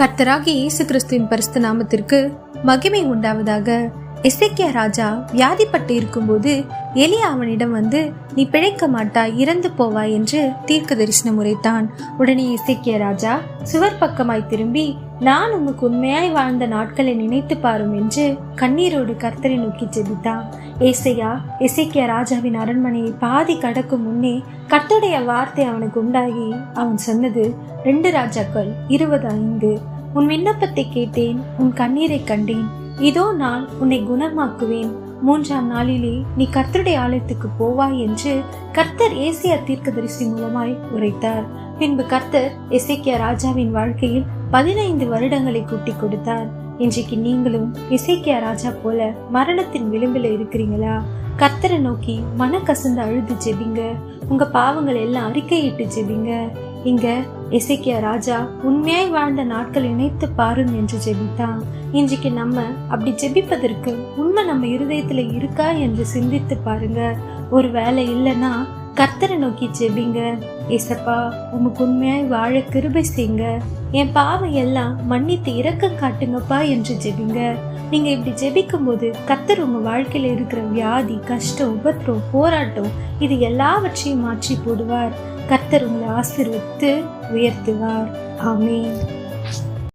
கர்த்தராகி இயேசு கிறிஸ்துவின் பரிசுத்த நாமத்திற்கு மகிமை உண்டாவதாக. எசேக்கியா ராஜா வியாதிப்பட்டு இருக்கும்போது எலியா அவனிடம் வந்து நீ பிழைக்க மாட்டாய் இறந்து போவாய் என்று தீர்க்க தரிசனம் உரைத்தான். உடனே இசைக்கிய ராஜா சுவர் பக்கமாய் திரும்பி நான் உமக்கு உண்மையாய் வாழ்ந்த நாட்களை நினைத்து பாரும் என்று கண்ணீரோடு கர்த்தரை நோக்கி ஜெபித்தான். ஏசையா இசைக்கிய ராஜாவின் அரண்மனையை பாதி கடக்கும் முன்னே கர்த்தருடைய வார்த்தை அவனுக்கு உண்டாகி அவன் சொன்னது ரெண்டு ராஜாக்கள் இருபது ஐந்து. உன் விண்ணப்பத்தை கேட்டேன் உன் கண்ணீரை கண்டேன். இதோ நான் உன்னை குணமாக்குவேன். மூன்றாம் நாளிலே நீ கர்த்தருடைய ஆலயத்துக்கு போவாய் என்று கர்த்தர் ஏசியா தீர்க்கதரிசி மூலமாய் உரைத்தார். பின்பு கர்த்தர் எசேக்கியா ராஜாவின் வாழ்க்கையில் பதினைந்து வருடங்களை கூட்டி கொடுத்தார். இன்றைக்கு நீங்களும் இசைக்கியா ராஜா போல மரணத்தின் விளிம்பில் இருக்கிறீங்களா? கர்த்தரை நோக்கி மன கசந்து அழுது ஜெபிங்க. உங்க பாவங்கள் எல்லாம் அறிக்கையிட்டு ஜெபிங்க. இங்க இசைக்கிய ராஜா உண்மையாய் வாழ்ந்த நாட்கள் இணைத்து பாரும் என்று ஜெபித்தான். இன்றைக்கு நம்ம அப்படி ஜெபிப்பதற்கு உண்மை நம்ம இருதயத்துல இருக்கா என்று சிந்தித்து பாருங்க. ஒரு வேலை இல்லைன்னா கர்த்தரை நோக்கி ஜெபிங்க. ஏசப்பா உமக்கு உண்மையாய் வாழ கிருபை செய்யுங்க. என் பாவம் எல்லாம் மன்னித்து இரக்கம் காட்டுங்கப்பா என்று ஜெபிங்க. நீங்க இப்படி ஜெபிக்கும் போது கத்தர் உங்க வாழ்க்கையில இருக்கிற வியாதி கஷ்டம் உபத்திரம் போராட்டம் இது எல்லாவற்றையும் மாற்றி போடுவார். கர்த்தர் உங்களை ஆசிர்வித்து உயர்த்துவார். ஆமென்.